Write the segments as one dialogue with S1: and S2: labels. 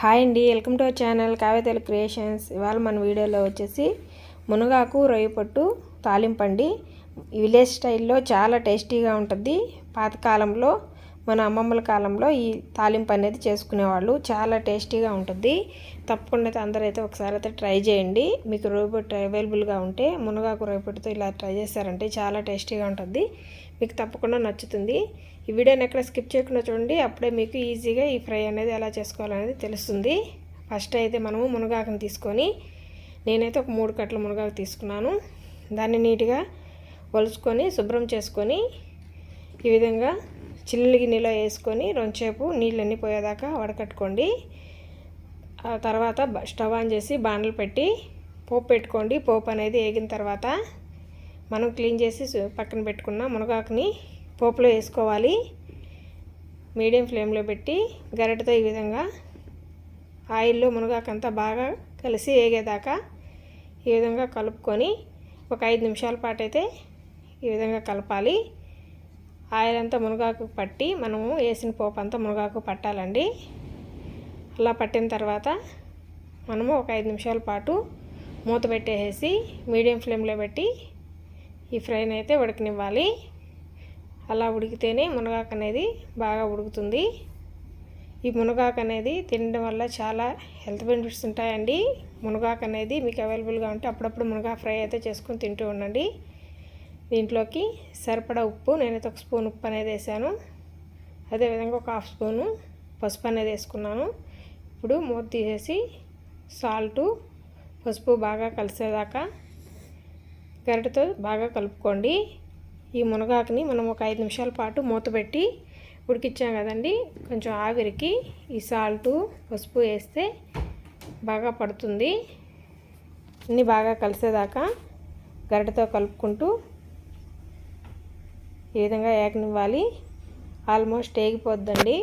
S1: Hi అండి welcome to our channel Kavyatalu creations. ఇవాళ మన వీడియోలో వచ్చేసి మునగాకు రొయ్య పొట్టు తాలింపండి విలేజ్ స్టైల్లో చాలా టేస్టీగా ఉంటుంది. పాతకాలంలో మన అమ్మమ్మల కాలంలో ఈ తాలింపు అనేది చేసుకునేవాళ్ళు. చాలా టేస్టీగా ఉంటుంది. తప్పకుండా అయితే అందరూ అయితే ఒకసారి అయితే ట్రై చేయండి. మీకు రోబోట్ అవైలబుల్గా ఉంటే మునగాకు రోబోట్తో ఇలా ట్రై చేశారంటే చాలా టేస్టీగా ఉంటుంది. మీకు తప్పకుండా నచ్చుతుంది. ఈ వీడియోని ఎక్కడ స్కిప్ చేయకుండా చూడండి. అప్పుడే మీకు ఈజీగా ఈ ఫ్రై అనేది ఎలా చేసుకోవాలనేది తెలుస్తుంది. ఫస్ట్ అయితే మనము మునగాకుని తీసుకొని నేనైతే ఒక మూడు కట్టల మునగాకు తీసుకున్నాను. దాన్ని నీట్గా ఒలుచుకొని శుభ్రం చేసుకొని ఈ విధంగా చిల్లి గిన్నెలో వేసుకొని రెండుసేపు నీళ్ళన్నీ పోయేదాకా వడకట్టుకోండి. ఆ తర్వాత స్టవ్ ఆన్ చేసి బాండలు పెట్టి పోపు పెట్టుకోండి. పోపు అనేది వేగిన తర్వాత మనం క్లీన్ చేసి పక్కన పెట్టుకున్న మునగాకుని పోపులో వేసుకోవాలి. మీడియం ఫ్లేమ్లో పెట్టి గరిటతో ఈ విధంగా ఆయిల్లో మునగాకంతా బాగా కలిసి వేగేదాకా ఈ విధంగా కలుపుకొని ఒక ఐదు నిమిషాల పాటు అయితే ఈ విధంగా కలపాలి. ఆయిల్ అంతా మునగాకు పట్టి మనము వేసిన పోపు అంతా మునగాకు పట్టాలండి. అలా పట్టిన తర్వాత మనము ఒక ఐదు నిమిషాల పాటు మూత పెట్టేసి మీడియం ఫ్లేమ్లో పెట్టి ఈ ఫ్రైని అయితే ఉడకనివ్వాలి. అలా ఉడికితేనే మునగాకు అనేది బాగా ఉడుకుతుంది. ఈ మునగాకు అనేది తినడం వల్ల చాలా హెల్త్ బెనిఫిట్స్ ఉంటాయండి. మునగాకు అనేది మీకు అవైలబుల్గా ఉంటే అప్పుడప్పుడు మునగా ఫ్రై అయితే చేసుకొని తింటూ ఉండండి. దీంట్లోకి సరిపడా ఉప్పు నేనైతే ఒక స్పూన్ ఉప్పు అనేది వేసాను. అదేవిధంగా ఒక హాఫ్ స్పూను పసుపు అనేది వేసుకున్నాను. ఇప్పుడు మూత తీసేసి సాల్టు పసుపు బాగా కలిసేదాకా గరిటతో బాగా కలుపుకోండి. ఈ మునగాకుని మనం ఒక ఐదు నిమిషాల పాటు మూత పెట్టి ఉడికిచ్చాం కదండి కొంచెం ఆవిరికి ఈ సాల్టు పసుపు వేస్తే బాగా పడుతుంది. అన్నీ బాగా కలిసేదాకా గరిటతో కలుపుకుంటూ ఈ విధంగా ఏకనివ్వాలి. ఆల్మోస్ట్ ఏగిపోద్దండి.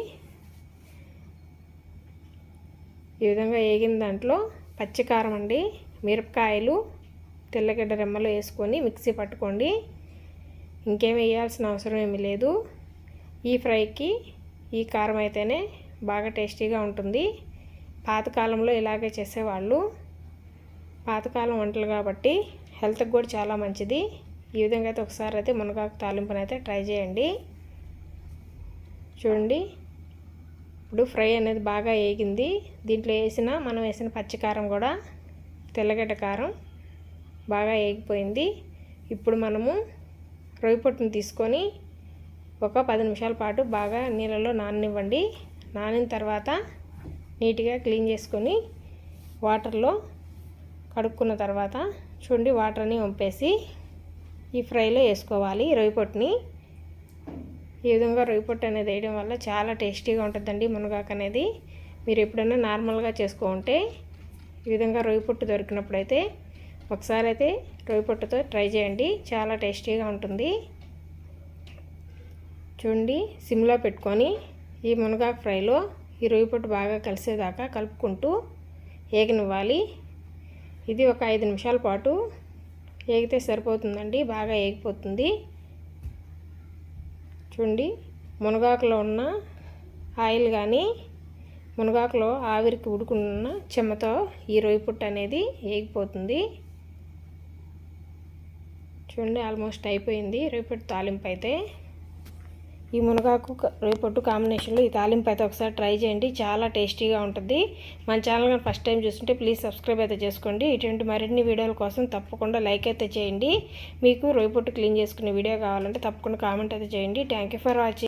S1: ఈ విధంగా ఏగిన దాంట్లో పచ్చికారం అండి మిరపకాయలు తెల్లగడ్డ రెమ్మలు వేసుకొని మిక్సీ పట్టుకోండి. ఇంకేం వేయాల్సిన అవసరం ఏమీ లేదు. ఈ ఫ్రైకి ఈ కారం అయితేనే బాగా టేస్టీగా ఉంటుంది. పాతకాలంలో ఇలాగే చేసేవాళ్ళు. పాతకాలం వంటలు కాబట్టి హెల్త్కి కూడా చాలా మంచిది. ఈ విధంగా అయితే ఒకసారి అయితే మునగాకు తాలింపుని అయితే ట్రై చేయండి. చూడండి. ఇప్పుడు ఫ్రై అనేది బాగా వేగింది దీంట్లో వేసిన మనం వేసిన పచ్చికారం కూడా తెల్లగడ్డ కారం బాగా వేగిపోయింది ఇప్పుడు మనము రొయ్యపొట్టును తీసుకొని ఒక పది నిమిషాల పాటు బాగా నీళ్ళలో నాననివ్వండి. నానిన తర్వాత నీట్గా క్లీన్ చేసుకొని వాటర్లో కడుక్కున్న తర్వాత చూడండి వాటర్ని వంపేసి ఈ ఫ్రైలో వేసుకోవాలి. రొయ్యపొట్టుని ఈ విధంగా రొయ్య పొట్టు అనేది వేయడం వల్ల చాలా టేస్టీగా ఉంటుందండి మునగాకు అనేది. మీరు ఎప్పుడైనా నార్మల్గా చేసుకుంటే ఈ విధంగా రొయ్య పొట్టు దొరికినప్పుడైతే ఒకసారి అయితే రొయ్య పొట్టుతో ట్రై చేయండి. చాలా టేస్టీగా ఉంటుంది. చూడండి సిమ్లో పెట్టుకొని ఈ మునగాకు ఫ్రైలో ఈ రొయ్య పొట్టు బాగా కలిసేదాకా కలుపుకుంటూ ఏగనివ్వాలి. ఇది ఒక ఐదు నిమిషాల పాటు ఏగితే సరిపోతుందండి బాగా ఏగిపోతుంది. చూడండి మునగాకులో ఉన్న ఆయిల్ కానీ మునగాకులో ఆవిరికి ఉడుకున్న చెమ్మతో ఈ రొయ్య పుట్ట అనేది ఏగిపోతుంది. చూడండి ఆల్మోస్ట్ అయిపోయింది రేపటి తాలింపు అయితే. ఈ మునగాకు రేపొట్టు కాంబినేషన్లో ఈ తాలింపు అయితే ఒకసారి ట్రై చేయండి. చాలా టేస్టీగా ఉంటుంది. మన ఛానల్ కానీ ఫస్ట్ టైం చూస్తుంటే ప్లీజ్ సబ్స్క్రైబ్ అయితే చేసుకోండి. ఇటువంటి మరిన్ని వీడియోల కోసం తప్పకుండా లైక్ అయితే చేయండి. మీకు రేపొట్టు క్లీన్ చేసుకునే వీడియో కావాలంటే తప్పకుండా కామెంట్ అయితే చేయండి. Thank for watching